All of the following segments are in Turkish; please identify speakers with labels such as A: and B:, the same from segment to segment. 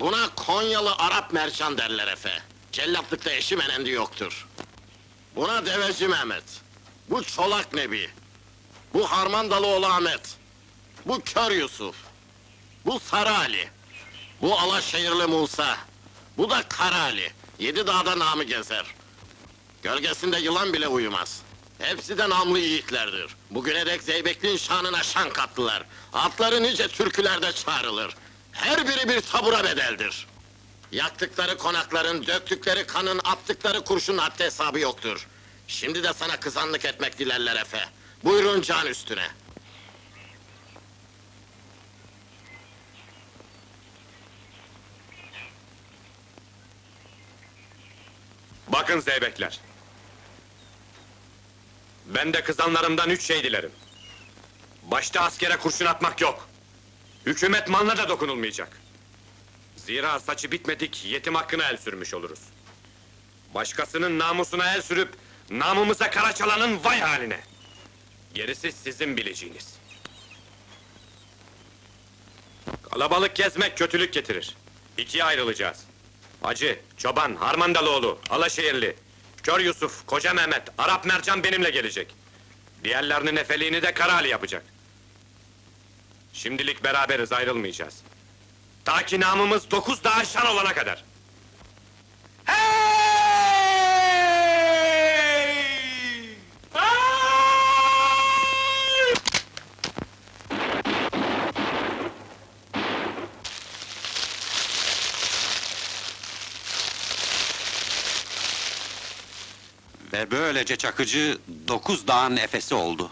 A: Buna Konyalı Arap mercan derler efe. Cellatlıkta eşi menendi yoktur. Buna Deveci Mehmet. Bu Çolak Nebi. Bu Harmandalıoğlu Ahmet. Bu Kör Yusuf. Bu Sarı Ali. Bu Alaşehirli Musa. Bu da Kara Ali. Yedi dağda namı gezer. Gölgesinde yılan bile uyumaz. Hepsi de namlı yiğitlerdir. Bugüne dek Zeybekli'nin şanına şan kattılar. Atları nice türkülerde çağrılır. Her biri bir tabura bedeldir. Yaktıkları konakların, döktükleri kanın, attıkları kurşun haddi hesabı yoktur. Şimdi de sana kızanlık etmek dilerler Efe. Buyurun can üstüne.
B: Bakın zeybekler. Ben de kızanlarımdan üç şey dilerim. Başta askere kurşun atmak yok. Hükümet malına da dokunulmayacak. Zira saçı bitmedik yetim hakkına el sürmüş oluruz. Başkasının namusuna el sürüp namımıza kara çalanın vay haline. Gerisi sizin bileceğiniz. Kalabalık gezmek kötülük getirir. İkiye ayrılacağız. Hacı, Çoban, Harmandalıoğlu, Alaşehirli, Kör Yusuf, Koca Mehmet, Arap Mercan benimle gelecek. Diğerlerinin efeliğini de Karali yapacak. Şimdilik beraberiz, ayrılmayacağız. Ta ki namımız dokuz daha şan olana kadar.
C: Ve böylece Çakıcı dokuz dağın efesi oldu.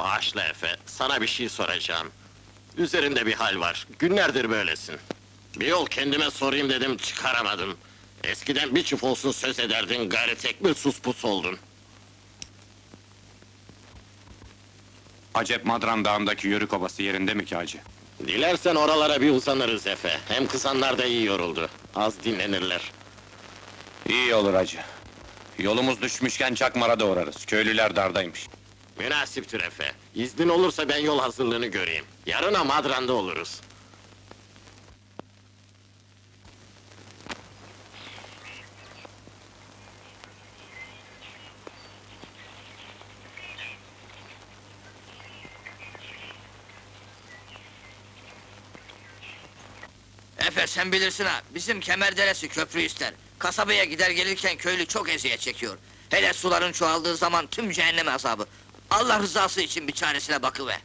A: Bağışla Efe, sana bir şey soracağım. Üzerinde bir hal var, günlerdir böylesin. Bir yol kendime sorayım dedim, çıkaramadım. Eskiden bir çift olsun söz ederdin, gayri tek bir sus pus oldun.
B: Acep Madran Dağı'ndaki Yörük Obası yerinde mi ki hacı?
A: Dilersen oralara bir uzanırız Efe. Hem kızanlar da iyi yoruldu. Az dinlenirler.
B: İyi olur hacı. Yolumuz düşmüşken Çakmar'a da uğrarız. Köylüler dardaymış.
A: Münasiptir Efe. İznin olursa ben yol hazırlığını göreyim. Yarına Madran'da oluruz.
D: Efe sen bilirsin ha, bizim Kemerderesi köprü ister. Kasabaya gider gelirken köylü çok eziyet çekiyor. Hele suların çoğaldığı zaman tüm cehennem azabı. Allah rızası için bir çaresine bakıver.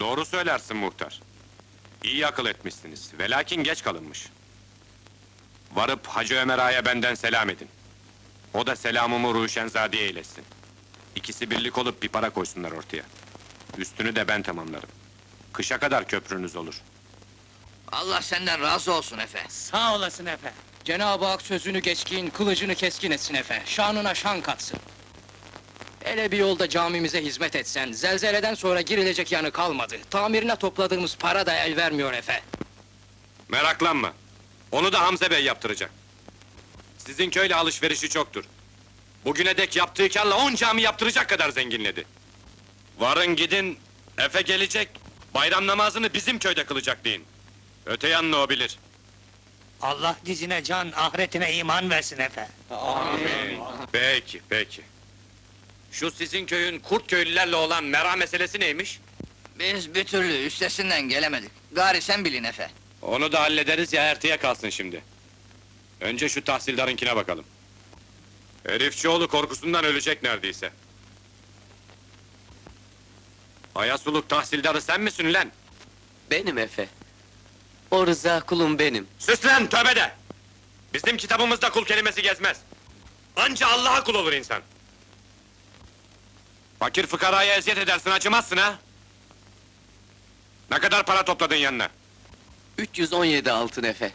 B: Doğru söylersin muhtar. İyi akıl etmişsiniz. Velakin geç kalınmış. Varıp Hacı Ömer Ağa'ya benden selam edin. O da selamımı Ruşenzade'ye eylesin. İkisi birlik olup bir para koysunlar ortaya. Üstünü de ben tamamlarım. Kışa kadar köprünüz olur.
D: Allah senden razı olsun Efe.
E: Sağ olasın Efe. Cenab-ı Hak sözünü geçkin, kılıcını keskin etsin Efe. Şanına şan katsın. Hele bir yolda camimize hizmet etsen, zelzeleden sonra girilecek yanı kalmadı. Tamirine topladığımız para da el vermiyor Efe.
B: Meraklanma. Onu da Hamze Bey yaptıracak. Sizin köyle alışverişi çoktur. Bugüne dek yaptığı karla on cami yaptıracak kadar zenginledi. Varın gidin, Efe gelecek, bayram namazını bizim köyde kılacak deyin. Öte yanını o bilir.
F: Allah dizine can, ahiretine iman versin Efe.
B: Peki, peki. Şu sizin köyün kurt köylülerle olan mera meselesi neymiş?
D: Biz bir türlü üstesinden gelemedik. Gari sen bilin Efe.
B: Onu da hallederiz ya erteye kalsın şimdi. Önce şu tahsildarınkine bakalım. Herifçioğlu korkusundan ölecek neredeyse. Ayasuluk tahsildarı sen misin lan?
G: Benim Efe. O Rıza kulum benim.
B: Sus lan tövbe de! Bizim kitabımızda kul kelimesi gezmez. Anca Allah'a kul olur insan. Fakir fıkaraya eziyet edersin, acımazsın ha? Ne kadar para topladın yanına?
G: 317 altın Efe.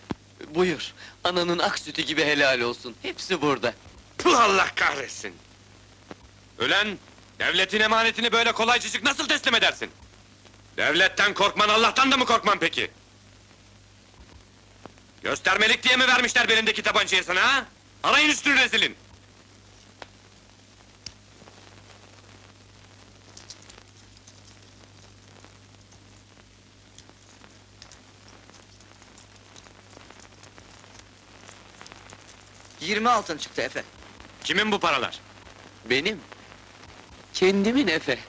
G: Buyur. Ananın ak sütü gibi helal olsun. Hepsi burada.
B: Puh Allah kahretsin! Ölen, devletin emanetini böyle kolaycacık nasıl teslim edersin? Devletten korkman, Allah'tan da mı korkman peki? Göstermelik diye mi vermişler belindeki tabancayı sana ha? Arayın üstünü rezilin!
D: Yirmi altın çıktı Efe.
B: Kimin bu paralar?
G: Benim. Kendimin Efe.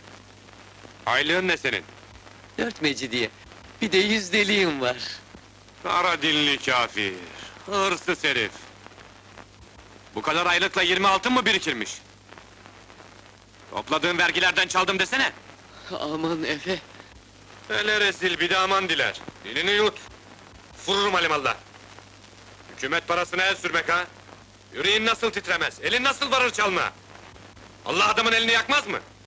B: Aylığın ne senin?
G: Dört mecidiye. Bir de yüzdeliğim var.
B: Kara dinli kafir, hırsız herif. Bu kadar aylıkla 20 altın mı birikirmiş? Topladığın vergilerden çaldım desene.
G: Aman Efe.
B: Hele rezil bir de aman diler. Dilini yut. Vururum alimallah. Hükümet parasına el sürmek ha? Yüreğin nasıl titremez, elin nasıl varır çalma? Allah adamın elini yakmaz mı?